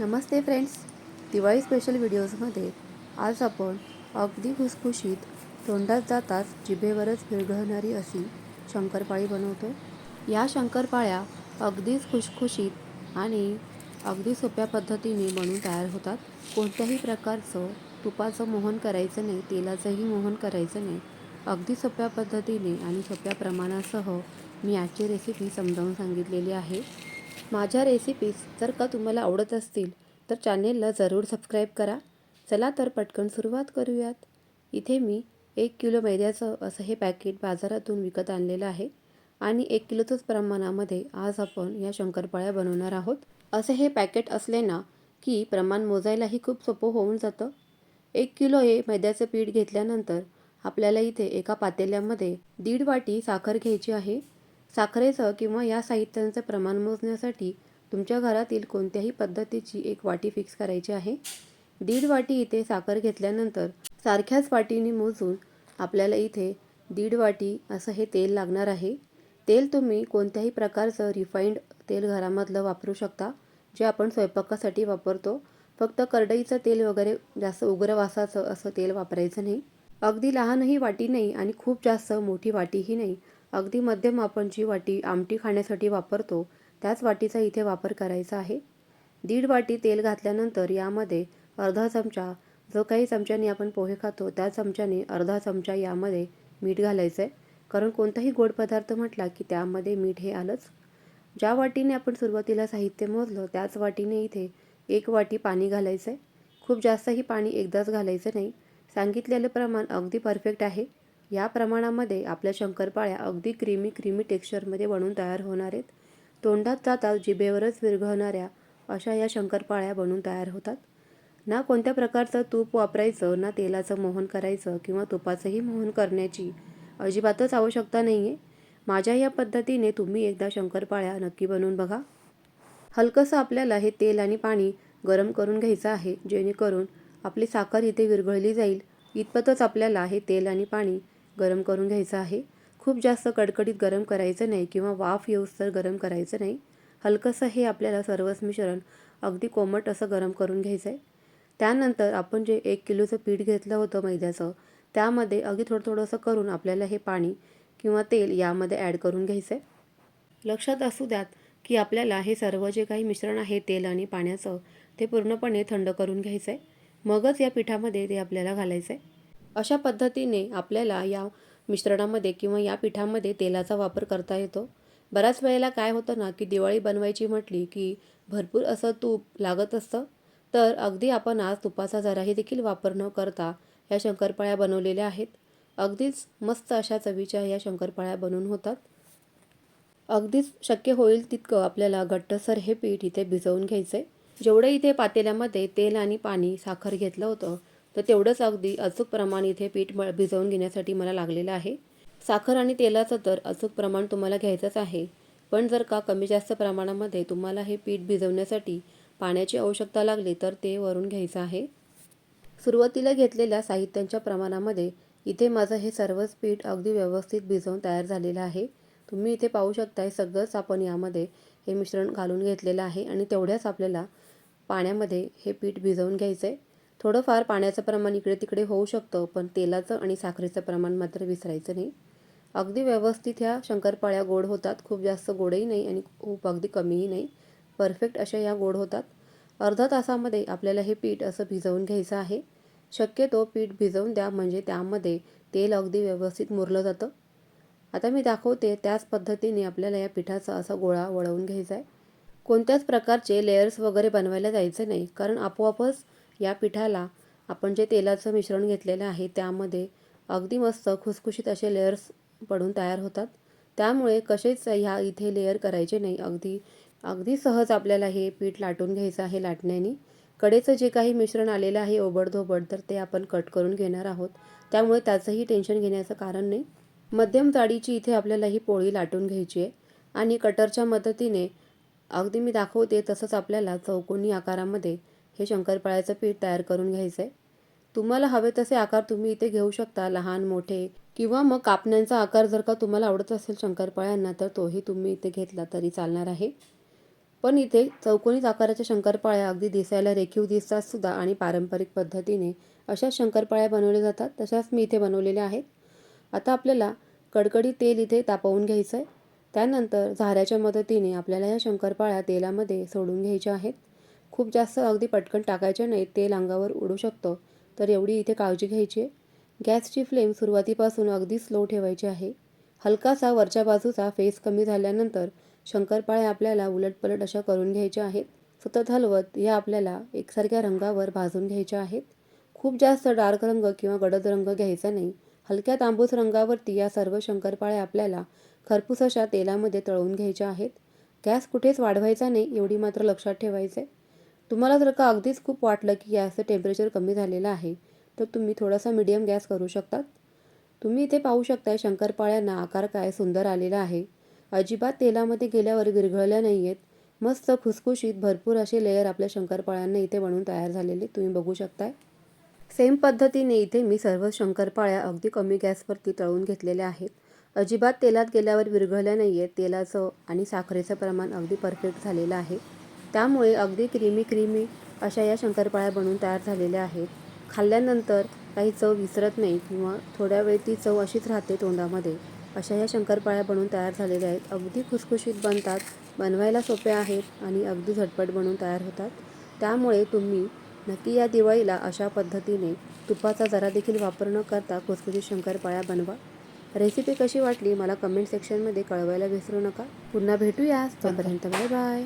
नमस्ते friends. Diwali special व्हिडिओजमध्ये आज आपण अगदी खुसखुशीत तोंडात जाताच जिभेवरच विरघळणारी अशी शंकरपाळी बनवतो. या शंकरपाळ्या अगदीच खुशखुशीत आणि अगदी सोप्या पद्धतीने बनून तयार होतात. कोणत्याही प्रकारचं तुपाचं मोहन करायचं नाही तेलाचंही मोहन करायचं नाही. अगदी सोप्या पद्धतीने आणि सोप्या प्रमाणासह मी आजची रेसिपी समजावून सांगितलेली आहे. माझ्या रेसिपीज जर का तुम्हाला आवडत असतील तर चॅनेलला जरूर सबस्क्राईब करा. चला तर पटकन सुरुवात करूयात. इथे मी एक किलो मैद्याचं असं हे पॅकेट बाजारातून विकत आणलेलं आहे आणि एक किलोचंच प्रमाणामध्ये आज आपण या शंकरपाळ्या बनवणार आहोत. असं हे पॅकेट असले ना की प्रमाण मोजायलाही खूप सोपं होऊन जातं. एक किलो हे मैद्याचं पीठ घेतल्यानंतर आपल्याला इथे एका पातेल्यामध्ये दीड वाटी साखर घ्यायची आहे. साखरेचं किंवा या साहित्यांचं प्रमाण मोजण्यासाठी तुमच्या घरातील कोणत्याही पद्धतीची एक वाटी फिक्स करायची आहे? दीड वाटी इथे साखर घेतल्यानंतर सारख्याच वाटीने मोजून आपल्याला इथे दीड वाटी असं हे तेल लागणार आहे. तेल तुम्ही कोणत्याही प्रकारचं रिफाईंड तेल घरामधलं वापरू शकता जे आपण स्वयंपाकासाठी वापरतो. फक्त करडईचं तेल वगैरे जास्त उग्र वासाचं असं तेल वापरायचं नाही. अगदी लहानही वाटी नाही आणि खूप जास्त मोठी वाटीही नाही. अगदी मध्यम आपण जी वाटी आमटी खाण्यासाठी वापरतो त्याच वाटीचा इथे वापर करायचा आहे. दीड वाटी तेल घातल्यानंतर यामध्ये अर्धा चमचा जो काही चमच्याने आपण पोहे खातो त्या चमच्याने अर्धा चमचा यामध्ये मीठ घालायचं आहे कारण कोणताही गोड पदार्थ म्हटला की त्यामध्ये मीठ हे आलंच. ज्या वाटीने आपण सुरुवातीला साहित्य मोजलं त्याच वाटीने इथे एक वाटी पाणी घालायचं आहे खूप जास्तही पाणी एकदाच घालायचं नाही. सांगितलेलं प्रमाण अगदी परफेक्ट आहे. या प्रमाणामध्ये आपल्या शंकरपाळ्या अगदी क्रीमी क्रीमी टेक्स्चरमध्ये बनून तयार होणार आहेत. तोंडात जातात जिभेवरच विरघळणाऱ्या अशा या शंकरपाळ्या बनून तयार होतात. ना कोणत्या प्रकारचं तूप वापरायचं ना तेलाचं मोहन करायचं किंवा तुपाचंही मोहन करण्याची अजिबातच आवश्यकता नाही आहे माझ्या या पद्धतीने तुम्ही एकदा शंकरपाळ्या नक्की बनवून बघा. हलकंसं आपल्याला हे तेल आणि पाणी गरम करून घ्यायचं आहे जेणेकरून आपली साखर इथे विरघळली जाईल. इतपतच आपल्याला हे तेल आणि पाणी गरम करून घ्यायचं आहे. खूप जास्त कडकडीत गरम करायचं नाही किंवा वाफ येऊस तर गरम करायचं नाही. हलकंसं हे आपल्याला सर्वच मिश्रण अगदी कोमट असं गरम करून घ्यायचं आहे त्यानंतर आपण जे एक किलोचं पीठ घेतलं होतं मैद्याचं त्यामध्ये अगदी थोडं थोडंसं करून आपल्याला हे पाणी किंवा तेल यामध्ये ॲड करून घ्यायचं आहे लक्षात असू द्यात की आपल्याला हे सर्व जे काही मिश्रण आहे तेल आणि पाण्याचं ते पूर्णपणे थंड करून घ्यायचं आहे मगच या पिठामध्ये ते आपल्याला घालायचं आहे अशा पद्धतीने आपल्याला या मिश्रणामध्ये किंवा या पिठामध्ये तेलाचा वापर करता येतो. बऱ्याच वेळेला काय होतं ना की दिवाळी बनवायची म्हटली की भरपूर असं तूप लागत असतं. तर अगदी आपण आज तुपाचा जराही देखील वापर न करता या शंकरपाळ्या बनवलेल्या आहेत. अगदीच मस्त अशा चवीच्या या शंकरपाळ्या बनवून होतात. अगदीच शक्य होईल तितकं आपल्याला घट्टसर हे पीठ इथे भिजवून घ्यायचं आहे जेवढं इथे पातेल्यामध्ये तेल आणि पाणी साखर घेतलं होतं तर तेवढंच अगदी अचूक प्रमाण इथे पीठ म भिजवून घेण्यासाठी मला लागलेलं आहे. साखर आणि तेलाचं तर अचूक प्रमाण तुम्हाला घ्यायचंच आहे. पण जर का कमी जास्त प्रमाणामध्ये तुम्हाला हे पीठ भिजवण्यासाठी पाण्याची आवश्यकता लागली तर ते वरून घ्यायचं आहे. सुरुवातीला घेतलेल्या साहित्यांच्या प्रमाणामध्ये इथे माझं हे सर्वच पीठ अगदी व्यवस्थित भिजवून तयार झालेलं आहे. तुम्ही इथे पाहू शकताय सगळंच आपण यामध्ये हे मिश्रण घालून घेतलेलं आहे आणि तेवढ्याच आपल्याला पाण्यामध्ये हे पीठ भिजवून घ्यायचं आहे थोडंफार पाण्याचं प्रमाण इकडे तिकडे होऊ शकतं पण तेलाचं आणि साखरेचं प्रमाण मात्र विसरायचं नाही. अगदी व्यवस्थित ह्या शंकरपाळ्या गोड होतात खूप जास्त गोडही नाही आणि खूप अगदी कमीही नाही. परफेक्ट अशा या गोड होतात. अर्धा तासामध्ये आपल्याला हे पीठ असं भिजवून घ्यायचं आहे. शक्यतो पीठ भिजवून द्या म्हणजे त्यामध्ये तेल अगदी व्यवस्थित मुरलं जातं. आता मी दाखवते त्याच पद्धतीने आपल्याला या पिठाचा असा गोळा वळवून घ्यायचा आहे. कोणत्याच प्रकारचे लेयर्स वगैरे बनवायला जायचं नाही कारण आपोआपच या पिठाला आपण जे तेलाचं मिश्रण घेतलेलं आहे त्यामध्ये अगदी मस्त खुसखुशीत असे लेयर्स पडून तयार होतात. त्यामुळे कसेच ह्या इथे लेअर करायचे नाही. अगदी अगदी सहज आपल्याला हे पीठ लाटून घ्यायचं आहे लाटण्याने. कडेचं जे काही मिश्रण आलेलं आहे ओबडधोबड तर ते आपण कट करून घेणार आहोत. त्यामुळे त्याचंही टेन्शन घेण्याचं कारण नाही. मध्यम जाडीची इथे आपल्याला ही पोळी लाटून घ्यायची आहे. आणि कटरच्या मदतीने अगदी मी दाखवते तसंच आपल्याला चौकोनी आकारामध्ये हे शंकरपाळ्याचं पीठ तयार करून घ्यायचं आहे तुम्हाला हवे तसे आकार तुम्ही इथे घेऊ शकता लहान मोठे किंवा मग कापण्यांचा आकार जर का तुम्हाला आवडत असेल शंकरपाळ्यांना तर तोही तुम्ही इथे घेतला तरी चालणार आहे. पण इथे चौकोनी आकाराच्या शंकरपाळ्या अगदी दिसायला रेखीव दिसतात सुद्धा आणि पारंपरिक पद्धतीने अशाच शंकरपाळ्या बनवल्या जातात तशाच मी इथे बनवलेल्या आहेत. आता आपल्याला कडकडीत तेल इथे तापवून घ्यायचं आहे त्यानंतर झाऱ्याच्या मदतीने आपल्याला या शंकरपाळ्या तेलामध्ये सोडून घ्यायच्या आहेत. खूप जास्त अगदी पटकन टाकायचे नाही तेल अंगावर उडू शकतं. तर एवढी इथे काळजी घ्यायची आहे. गॅसची फ्लेम सुरुवातीपासून अगदी स्लो ठेवायची आहे. हलकासा वरच्या बाजूचा फेस कमी झाल्यानंतर शंकरपाळ्या आपल्याला उलटपलट अशा करून घ्यायच्या आहेत. सतत हलवत या आपल्याला एकसारख्या रंगावर भाजून घ्यायच्या आहेत. खूप जास्त डार्क रंग किंवा गडद रंग घ्यायचा नाही. हलक्या तांबूस रंगावरती या सर्व शंकरपाळ्या आपल्याला खरपूस अशा तेलामध्ये तळून घ्यायच्या आहेत. गॅस कुठेच वाढवायचा नाही एवढी मात्र लक्षात ठेवायचं आहे तुम्हाला जर का अगदीच खूप वाटलं की गॅसचं टेम्परेचर कमी झालेलं आहे तर तुम्ही थोडासा मिडियम गॅस करू शकतात तुम्ही इथे पाहू शकताय शंकरपाळ्यांना आकार काय सुंदर आलेला आहे. अजिबात तेलामध्ये गेल्यावर विरघळल्या नाही आहेत मस्त खुसखुशीत भरपूर असे लेयर आपल्या शंकरपाळ्यांना इथे बनवून तयार झालेले तुम्ही बघू शकताय. सेम पद्धतीने इथे मी सर्व शंकरपाळ्या अगदी कमी गॅसवरती तळून घेतलेल्या आहेत. अजिबात तेलात गेल्यावर विरघळल्या नाही आहेत तेलाचं आणि साखरेचं प्रमाण अगदी परफेक्ट झालेलं आहे. त्यामुळे अगदी क्रीमी क्रीमी अशा या शंकरपाळ्या बनवून तयार झालेल्या आहेत. खाल्ल्यानंतर काही चव विसरत नाही किंवा थोड्या वेळ ती चव अशीच राहते तोंडामध्ये. अशा या शंकरपाळ्या बनवून तयार झालेल्या आहेत. अगदी खुशखुशीत बनतात बनवायला सोप्या आहेत आणि अगदी झटपट बनवून तयार होतात. त्यामुळे तुम्ही नक्की या दिवाळीला अशा पद्धतीने तुपाचा जरा देखील वापर न करता खुसखुशीत शंकरपाळ्या बनवा. रेसिपी कशी वाटली मला कमेंट सेक्शनमध्ये कळवायला विसरू नका. पुन्हा भेटूया. तोपर्यंत बाय बाय.